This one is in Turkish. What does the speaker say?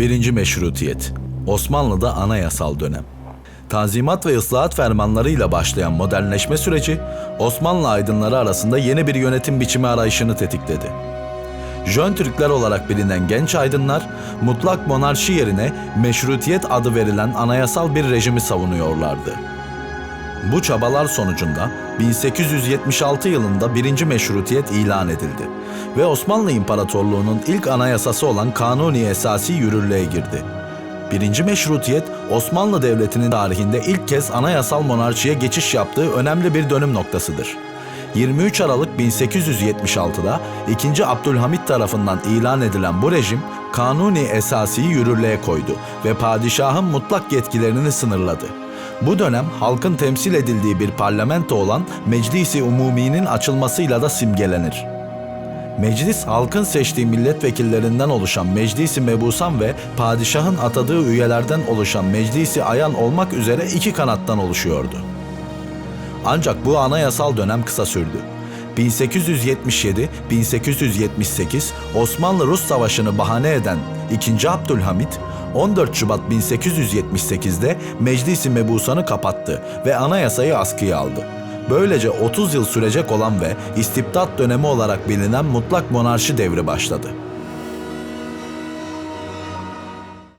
Birinci Meşrutiyet Osmanlı'da anayasal dönem Tanzimat ve ıslahat fermanlarıyla başlayan modernleşme süreci, Osmanlı aydınları arasında yeni bir yönetim biçimi arayışını tetikledi. Jön Türkler olarak bilinen genç aydınlar, mutlak monarşi yerine meşrutiyet adı verilen anayasal bir rejimi savunuyorlardı. Bu çabalar sonucunda 1876 yılında birinci meşrutiyet ilan edildi ve Osmanlı İmparatorluğu'nun ilk anayasası olan Kanuni Esası yürürlüğe girdi. Birinci meşrutiyet Osmanlı Devleti'nin tarihinde ilk kez anayasal monarşiye geçiş yaptığı önemli bir dönüm noktasıdır. 23 Aralık 1876'da 2. Abdülhamit tarafından ilan edilen bu rejim Kanuni Esasi'yi yürürlüğe koydu ve padişahın mutlak yetkilerini sınırladı. Bu dönem halkın temsil edildiği bir parlamento olan Meclisi Umumi'nin açılmasıyla da simgelenir. Meclis halkın seçtiği milletvekillerinden oluşan Meclisi Mebusan ve padişahın atadığı üyelerden oluşan Meclisi Ayan olmak üzere iki kanattan oluşuyordu. Ancak bu anayasal dönem kısa sürdü. 1877-1878 Osmanlı-Rus Savaşı'nı bahane eden 2. Abdülhamit 14 Şubat 1878'de Meclisi Mebusan'ı kapattı ve anayasayı askıya aldı. Böylece 30 yıl sürecek olan ve istibdat dönemi olarak bilinen mutlak monarşi devri başladı.